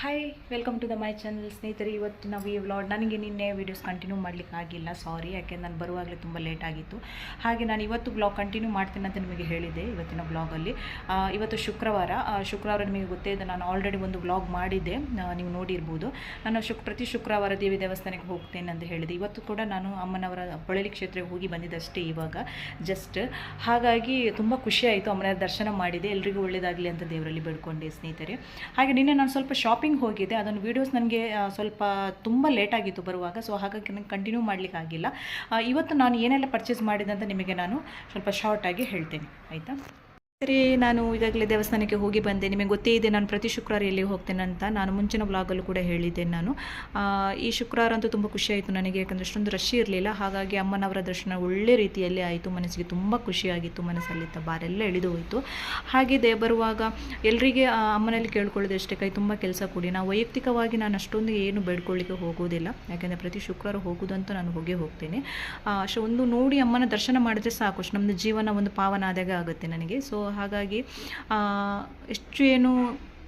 Hi welcome to the my channel ಸ್ನೇಹಿತರೆ ಇವತ್ತಿನ ಈ ವ್ಲಾಗ್ ನನಗೆ ನಿನ್ನೆ ವೀಡಿಯೋಸ್ ಕಂಟಿನ್ಯೂ ಮಾಡಲಿಕ್ಕೆ ಆಗಿಲ್ಲ. ಸಾರಿ ಯಾಕೆ ನಾನು ಬರುವಾಗಲೇ ತುಂಬ ಲೇಟ್ ಆಗಿತ್ತು. ಹಾಗೆ ನಾನು ಇವತ್ತು ಬ್ಲಾಗ್ ಕಂಟಿನ್ಯೂ ಮಾಡ್ತೀನಿ ಅಂತ ನಿಮಗೆ ಹೇಳಿದೆ ಇವತ್ತಿನ ಬ್ಲಾಗಲ್ಲಿ ಇವತ್ತು ಶುಕ್ರವಾರ. ಶುಕ್ರವಾರ ನಿಮಗೆ ಗೊತ್ತೇ ಇದೆ, ನಾನು ಆಲ್ರೆಡಿ ಒಂದು ಬ್ಲಾಗ್ ಮಾಡಿದ್ದೆ. ನೀವು ನೋಡಿರ್ಬೋದು. ನಾನು ಶುಕ್, ಪ್ರತಿ ಶುಕ್ರವಾರ ದೇವಿ ದೇವಸ್ಥಾನಕ್ಕೆ ಹೋಗ್ತೇನೆ ಅಂತ ಹೇಳಿದೆ. ಇವತ್ತು ಕೂಡ ನಾನು ಅಮ್ಮನವರ ಹೊಳಲಿ ಕ್ಷೇತ್ರಕ್ಕೆ ಹೋಗಿ ಬಂದಿದ್ದಷ್ಟೇ ಇವಾಗ ಜಸ್ಟ್ ಹಾಗಾಗಿ ತುಂಬ ಖುಷಿಯಾಯಿತು ಅಮ್ಮನವರ ಅಮ್ಮನ ದರ್ಶನ ಮಾಡಿದೆ. ಎಲ್ರಿಗೂ ಒಳ್ಳೆಯದಾಗಲಿ ಅಂತ ದೇವರಲ್ಲಿ ಬೇಡ್ಕೊಂಡೆ ಸ್ನೇಹಿತರೆ. ಹಾಗೆ ನಿನ್ನೆ ನಾನು ಸ್ವಲ್ಪ ಶಾಪಿಂಗ್ ಹೋಗಿದ್ದೆ ಅದೊಂದು ವೀಡಿಯೋಸ್ ನನಗೆ ಸ್ವಲ್ಪ ತುಂಬ ಲೇಟ್ ಆಗಿತ್ತು ಬರುವಾಗ ಸೊ ಹಾಗಾಗಿ ನನಗೆ ಕಂಟಿನ್ಯೂ ಮಾಡಲಿಕ್ಕೆ ಆಗಿಲ್ಲ. ಇವತ್ತು ನಾನು ಏನೆಲ್ಲ ಪರ್ಚೇಸ್ ಮಾಡಿದೆ ಅಂತ ನಿಮಗೆ ನಾನು ಸ್ವಲ್ಪ ಶಾರ್ಟಾಗಿ ಹೇಳ್ತೇನೆ. ಆಯಿತಾ? ಸರಿ, ನಾನು ಈಗಾಗಲೇ ದೇವಸ್ಥಾನಕ್ಕೆ ಹೋಗಿ ಬಂದೆ. ನಿಮಗೆ ಗೊತ್ತೇ ಇದೆ, ನಾನು ಪ್ರತಿ ಶುಕ್ರವಾರ ಎಲ್ಲಿ ಹೋಗ್ತೇನೆ ಅಂತ ನಾನು ಮುಂಚಿನ ಬ್ಲಾಗಲ್ಲೂ ಕೂಡ ಹೇಳಿದ್ದೆ ನಾನು. ಈ ಶುಕ್ರವಾರ ಅಂತೂ ತುಂಬ ಖುಷಿಯಾಯಿತು ನನಗೆ, ಯಾಕಂದರೆ ಅಷ್ಟೊಂದು ರಶ್ ಇರಲಿಲ್ಲ. ಹಾಗಾಗಿ ಅಮ್ಮನವರ ದರ್ಶನ ಒಳ್ಳೆ ರೀತಿಯಲ್ಲಿ ಆಯಿತು, ಮನಸ್ಸಿಗೆ ತುಂಬ ಖುಷಿಯಾಗಿತ್ತು, ಮನಸ್ಸಲ್ಲಿದ್ದ ಬಾರೆಲ್ಲ ಇಳಿದು ಹೋಯಿತು. ಹಾಗೆ ದೇ ಬರುವಾಗ ಎಲ್ಲರಿಗೆ ಅಮ್ಮನಲ್ಲಿ ಕೇಳ್ಕೊಳ್ಳೋದು ಅಷ್ಟೇ, ಕೈ ತುಂಬ ಕೆಲಸ ಕೊಡಿ. ನಾನು ವೈಯಕ್ತಿಕವಾಗಿ ನಾನು ಅಷ್ಟೊಂದು ಏನು ಬೇಡ್ಕೊಳ್ಳಿಕ್ಕೆ ಹೋಗೋದಿಲ್ಲ. ಯಾಕೆಂದರೆ ಪ್ರತಿ ಶುಕ್ರವಾರ ಹೋಗೋದಂತೂ ನಾನು ಹೋಗೇ ಹೋಗ್ತೇನೆ. ಅಷ್ಟು ಒಂದು ನೋಡಿ ಅಮ್ಮನ ದರ್ಶನ ಮಾಡಿದ್ರೆ ಸಾಕು. ನಮ್ಮದು ಜೀವನ ಒಂದು ಪಾವನ ಆದಾಗ ಆಗುತ್ತೆ ನನಗೆ. ಸೊ ಹಾಗಾಗಿ ಎಷ್ಟು ಏನು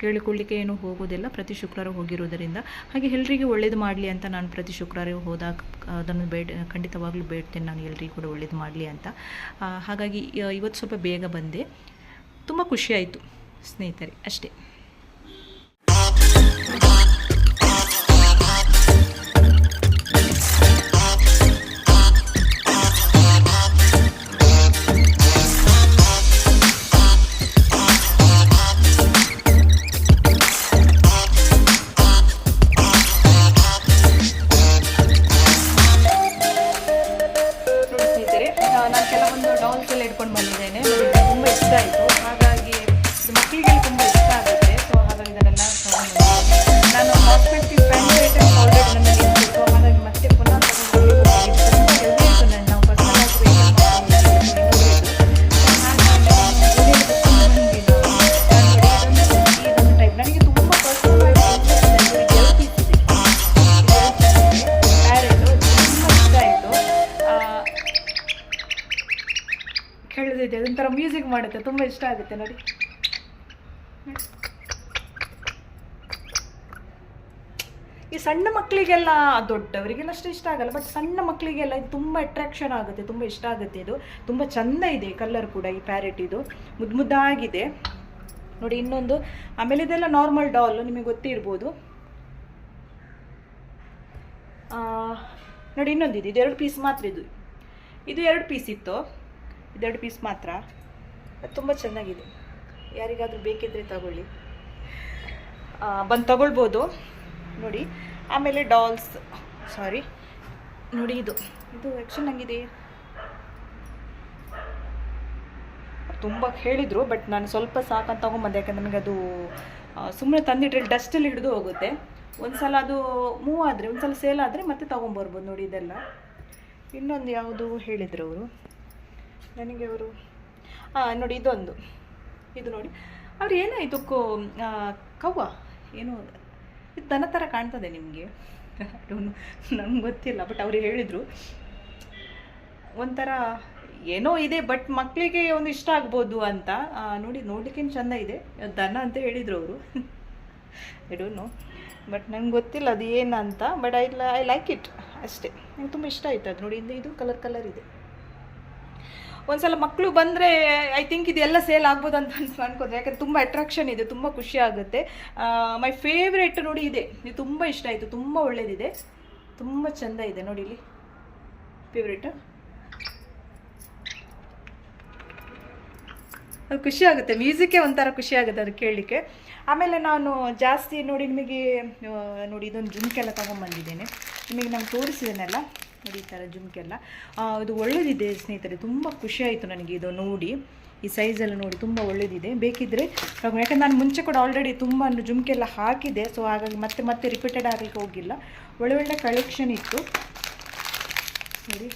ಕೇಳಿಕೊಳ್ಳಿಕ್ಕೆ ಏನು ಹೋಗೋದಿಲ್ಲ, ಪ್ರತಿ ಶುಕ್ರವಾರ ಹೋಗಿರೋದರಿಂದ. ಹಾಗೆ ಎಲ್ರಿಗೂ ಒಳ್ಳೇದು ಮಾಡಲಿ ಅಂತ ನಾನು ಪ್ರತಿ ಶುಕ್ರವಾರ ಹೋದಾಗ, ಅದನ್ನು ಬೇಡ, ಖಂಡಿತವಾಗ್ಲೂ ಬೇಡ್ತೇನೆ ನಾನು ಎಲ್ರಿಗೂ ಕೂಡ ಒಳ್ಳೇದು ಮಾಡಲಿ ಅಂತ. ಹಾಗಾಗಿ ಇವತ್ತು ಸ್ವಲ್ಪ ಬೇಗ ಬಂದೆ. ತುಂಬ ಖುಷಿಯಾಯಿತು ಸ್ನೇಹಿತರೆ, ಅಷ್ಟೇ. ಕೇಳಿದಿದೆ. ಅದೊಂಥರ ಮ್ಯೂಸಿಕ್ ಮಾಡುತ್ತೆ. ತುಂಬ ಇಷ್ಟ ಆಗುತ್ತೆ ನೋಡಿ. ಈ ಸಣ್ಣ ಮಕ್ಕಳಿಗೆಲ್ಲ ದೊಡ್ಡವರಿಗೆಲ್ಲ ಅಷ್ಟು ಇಷ್ಟ ಆಗಲ್ಲ ಬಟ್ ಸಣ್ಣ ಮಕ್ಕಳಿಗೆಲ್ಲ ಇದು ತುಂಬ ಅಟ್ರಾಕ್ಷನ್ ಆಗುತ್ತೆ. ತುಂಬ ಇಷ್ಟ ಆಗುತ್ತೆ ಇದು. ತುಂಬ ಚೆಂದ ಇದೆ ಕಲರ್ ಕೂಡ ಈ ಪ್ಯಾರೆಟ್ ಇದು. ಮುದ್ದು ಮುದ್ದಾಗಿದೆ. ನೋಡಿ ಇನ್ನೊಂದು. ಆಮೇಲೆ ಇದೆಲ್ಲ ನಾರ್ಮಲ್ ಡಾಲ್ ನಿಮಗೆ ಗೊತ್ತಿರ್ಬೋದು. ನೋಡಿ ಇನ್ನೊಂದಿದೆ. ಇದು ಎರಡು ಪೀಸ್ ಮಾತ್ರ ಇದು. ಇದು ಎರಡು ಪೀಸ್ ಇತ್ತು. ಇದೆರಡು ಪೀಸ್ ಮಾತ್ರ? ಅದು ತುಂಬ ಚೆನ್ನಾಗಿದೆ. ಯಾರಿಗಾದರೂ ಬೇಕಿದ್ರೆ ತಗೊಳ್ಳಿ. ಬಂದು ತಗೊಳ್ಬೋದು. ನೋಡಿ ಆಮೇಲೆ ಡಾಲ್ಸ್ ಸಾರಿ ನೋಡಿ ಇದು. ಇದು ಆ್ಯಕ್ಚುಲಿ ನನಗಿದೆ ತುಂಬ ಹೇಳಿದರು ಬಟ್ ನಾನು ಸ್ವಲ್ಪ ಸಾಕಂತ ತೊಗೊಂಬಂದೆ ಯಾಕಂದ್ರೆ ನನಗೆ ಅದು ಸುಮ್ಮನೆ ತಂದಿಟ್ರೆ ಡಸ್ಟಲ್ಲಿ ಹಿಡಿದು ಹೋಗುತ್ತೆ. ಒಂದು ಸಲ ಅದು ಮೂವ್ ಆದರೆ ಒಂದು ಸಲ ಸೇಲ್ ಆದರೆ ಮತ್ತೆ ತೊಗೊಂಬರ್ಬೋದು ನೋಡಿ ಇದೆಲ್ಲ. ಇನ್ನೊಂದು ಯಾವುದು ಹೇಳಿದರು ಅವರು? ನನಗೆ ಅವರು? ಹಾಂ ನೋಡಿ ಇದೊಂದು. ಇದು ನೋಡಿ. ಅವ್ರು ಏನಾಯಿತು ಕೋ ಆ, ಕವ್ವ? ಏನು ಇದು ದನ ಥರ ಕಾಣ್ತದೆ ನಿಮಗೆ? ನಮ್ಗೆ ಗೊತ್ತಿಲ್ಲ ಬಟ್ ಅವ್ರು ಹೇಳಿದರು. ಒಂಥರ ಏನೋ ಇದೆ ಬಟ್ ಮಕ್ಕಳಿಗೆ ಒಂದು ಇಷ್ಟ ಆಗ್ಬೋದು ಅಂತ. ನೋಡಿ ನೋಡ್ಲಿಕ್ಕೇನು ಚೆಂದ ಇದೆ. ದನ ಅಂತ ಹೇಳಿದರು ಅವರು. ಐ ನೋ ಬಟ್ ನಂಗೆ ಗೊತ್ತಿಲ್ಲ ಅದು ಏನಂತ but I I like it ಅಷ್ಟೇ. ನಂಗೆ ತುಂಬ ಇಷ್ಟ ಆಯ್ತು ಅದು. ನೋಡಿ ಇಂದ ಇದು ಕಲರ್ ಕಲರ್ ಇದೆ. ಒಂದ್ಸಲ ಮಕ್ಕಳು ಬಂದರೆ ಐ ಥಿಂಕ್ ಇದೆಲ್ಲ ಸೇಲ್ ಆಗ್ಬೋದು ಅಂತ ಅನ್ಸ್- ಅನ್ಕೋತಾರೆ ಯಾಕಂದ್ರೆ ತುಂಬ ಅಟ್ರಾಕ್ಷನ್ ಇದೆ, ತುಂಬ ಖುಷಿ ಆಗುತ್ತೆ. ಮೈ ಫೇವ್ರೇಟ್ ನೋಡಿ ಇದೆ. ಇದು ತುಂಬ ಇಷ್ಟ ಆಯಿತು, ತುಂಬ ಒಳ್ಳೇದಿದೆ. ತುಂಬ ಚೆಂದ ಇದೆ ನೋಡಿ ಇಲ್ಲಿ. ಫೇವ್ರೇಟ್ ಅದು ಖುಷಿ ಆಗುತ್ತೆ ಮ್ಯೂಸಿಕ್ಕೇ ಒಂಥರ ಖುಷಿ ಆಗುತ್ತೆ ಅದು ಕೇಳಲಿಕ್ಕೆ. ಆಮೇಲೆ ನಾನು ಜಾಸ್ತಿ ನೋಡಿ ನಿಮಗೆ ನೋಡಿ ಇದೊಂದು ಜುಮ್ಕೆಲ್ಲ ತೊಗೊಂಬಂದಿದ್ದೇನೆ ನಿಮಗೆ ನಾನು ತೋರಿಸಿದ್ದೇನೆಲ್ಲ ನೋಡಿ ಈ ಥರ ಜುಮ್ಕೆಲ್ಲ. ಎಲ್ಲ ಇದು ಒಳ್ಳೆಯದಿದೆ ಸ್ನೇಹಿತರೆ, ತುಂಬ ಖುಷಿ ಆಯಿತು ನನಗೆ ಇದು ನೋಡಿ. ಈ ಸೈಜೆಲ್ಲ ನೋಡಿ ತುಂಬ ಒಳ್ಳೆಯದಿದೆ ಬೇಕಿದ್ದರೆ ಯಾಕಂದರೆ ನಾನು ಮುಂಚೆ ಕೂಡ ಆಲ್ರೆಡಿ ತುಂಬ ಜುಮ್ಕೆಲ್ಲ ಹಾಕಿದೆ ಸೊ ಹಾಗಾಗಿ ಮತ್ತೆ ಮತ್ತೆ ರಿಪೀಟೆಡ್ ಆಗಲಿಕ್ಕೆ ಹೋಗಿಲ್ಲ. ಒಳ್ಳೆ ಒಳ್ಳೆ ಕಲೆಕ್ಷನ್ ಇತ್ತು. ನೋಡಿ.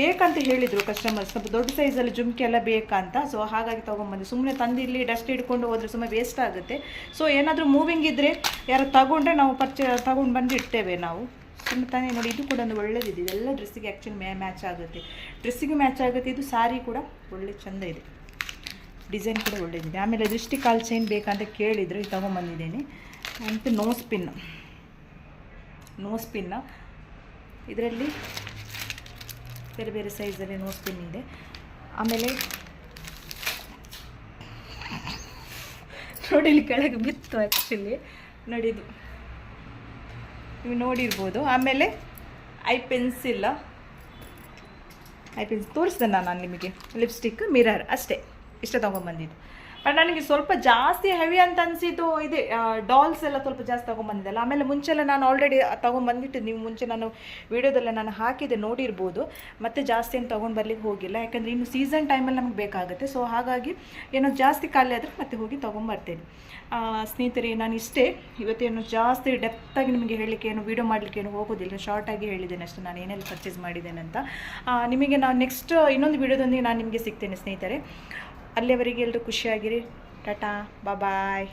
ಬೇಕಂತ ಹೇಳಿದರು ಕಸ್ಟಮರ್ಸ್ ಸ್ವಲ್ಪ ದೊಡ್ಡ ಸೈಜಲ್ಲಿ ಜುಮ್ಕೆ ಎಲ್ಲ ಬೇಕಂತ. ಸೊ ಹಾಗಾಗಿ ತೊಗೊಂಬಂದೆ. ಸುಮ್ಮನೆ ತಂದು ಇಲ್ಲಿ ಡಸ್ಟ್ ಹಿಡ್ಕೊಂಡು ಹೋದರೆ ಸುಮ್ಮನೆ ವೇಸ್ಟ್ ಆಗುತ್ತೆ. ಸೊ ಏನಾದರೂ ಮೂವಿಂಗ್ ಇದ್ದರೆ ಯಾರು ತಗೊಂಡ್ರೆ ನಾವು ಪರ್ಚೆ ತಗೊಂಡು ಬಂದು ಇಡ್ತೇವೆ ನಾವು. ಸುಮ್ಮನೆ ತಾನೇ ನೋಡಿ, ಇದು ಕೂಡ ಒಂದು ಒಳ್ಳೆಯದಿದೆ ಇದೆಲ್ಲ ಡ್ರೆಸ್ಸಿಗೆ ಆ್ಯಕ್ಚುಲಿ ಮ್ಯಾ ಮ್ಯಾಚ್ ಆಗುತ್ತೆ. ಡ್ರೆಸ್ಸಿಗೆ ಮ್ಯಾಚ್ ಆಗುತ್ತೆ, ಇದು ಸಾರಿ ಕೂಡ ಒಳ್ಳೆ ಚೆಂದ ಇದೆ. ಡಿಸೈನ್ ಕೂಡ ಒಳ್ಳೆಯದಿದೆ ಆಮೇಲೆ ದೃಷ್ಟಿ ಕಾಲ್ ಚೈನ್ ಬೇಕಂತ ಕೇಳಿದ್ರು ಇದು ತೊಗೊಂಬಂದಿದ್ದೀನಿ. ಮತ್ತು ನೋ ಸ್ಪಿನ್ ನೋ ಸ್ಪಿನ್ನ ಇದರಲ್ಲಿ ಬೇರೆ ಬೇರೆ ಸೈಜಲ್ಲಿ ನೋ ಸ್ಪಿನ್ ಇದೆ. ಆಮೇಲೆ ನೋಡಿ ಇಲ್ಲಿ ಕೆಳಗೆ ಬಿತ್ತು ಆ್ಯಕ್ಚುಲಿ ನೋಡಿದು ನೀವು ನೋಡಿರ್ಬೋದು. ಆಮೇಲೆ ಐ ಪೆನ್ಸಿಲ್ಲ ಐ ಪೆನ್ಸಿಲ್ ತೋರಿಸ್ದೆ ನಾನು ನಿಮಗೆ. ಲಿಪ್ಸ್ಟಿಕ್, ಮಿರರ್ ಅಷ್ಟೇ. ಇಷ್ಟ ತೊಗೊಂಬಂದಿದ್ದು ಬಟ್ ನನಗೆ ಸ್ವಲ್ಪ ಜಾಸ್ತಿ ಹೆವಿ ಅಂತ ಅನಿಸಿದ್ದು ಇದೆ. ಡಾಲ್ಸ್ ಎಲ್ಲ ಸ್ವಲ್ಪ ಜಾಸ್ತಿ ತೊಗೊಂಬಂದಿದ್ದಲ್ಲ. ಆಮೇಲೆ ಮುಂಚೆಲ್ಲ ನಾನು ಆಲ್ರೆಡಿ ತೊಗೊಂಬಂದಿಟ್ಟು ನೀವು ಮುಂಚೆ ನಾನು ವೀಡಿಯೋದಲ್ಲ ನಾನು ಹಾಕಿದೆ ನೋಡಿರ್ಬೋದು. ಮತ್ತೆ ಜಾಸ್ತಿ ಏನು ತೊಗೊಂಡು ಬರ್ಲಿಕ್ಕೆ ಹೋಗಿಲ್ಲ. ಯಾಕಂದರೆ ಇನ್ನು ಸೀಸನ್ ಟೈಮಲ್ಲಿ ನಮಗೆ ಬೇಕಾಗುತ್ತೆ. ಸೊ ಹಾಗಾಗಿ ಏನೋ ಜಾಸ್ತಿ ಖಾಲಿ ಆದರೆ ಮತ್ತೆ ಹೋಗಿ ತೊಗೊಂಬರ್ತೇನೆ. ಸ್ನೇಹಿತರೆ, ನಾನು ಇಷ್ಟೇ. ಇವತ್ತೇನು ಜಾಸ್ತಿ ಡೆಪ್ತಾಗಿ ನಿಮಗೆ ಹೇಳಲಿಕ್ಕೆ ಏನು ವೀಡಿಯೋ ಮಾಡಲಿಕ್ಕೆ ಏನು ಹೋಗೋದಿಲ್ಲ. ಶಾರ್ಟಾಗಿ ಹೇಳಿದ್ದೇನೆ ಅಷ್ಟು. ನಾನು ಏನೆಲ್ಲ ಪರ್ಚೇಸ್ ಮಾಡಿದ್ದೇನೆ ಅಂತ. ನಿಮಗೆ ನಾನು ನೆಕ್ಸ್ಟ್ ಇನ್ನೊಂದು ವೀಡಿಯೋದೊಂದಿಗೆ ನಾನು ನಿಮಗೆ ಸಿಗ್ತೇನೆ ಸ್ನೇಹಿತರೆ. ಅಲ್ಲಿಯವರೆಗೆ ಎಲ್ಲರೂ ಖುಷಿಯಾಗಿರಿ. ಟಾಟಾ ಬಾಯ್.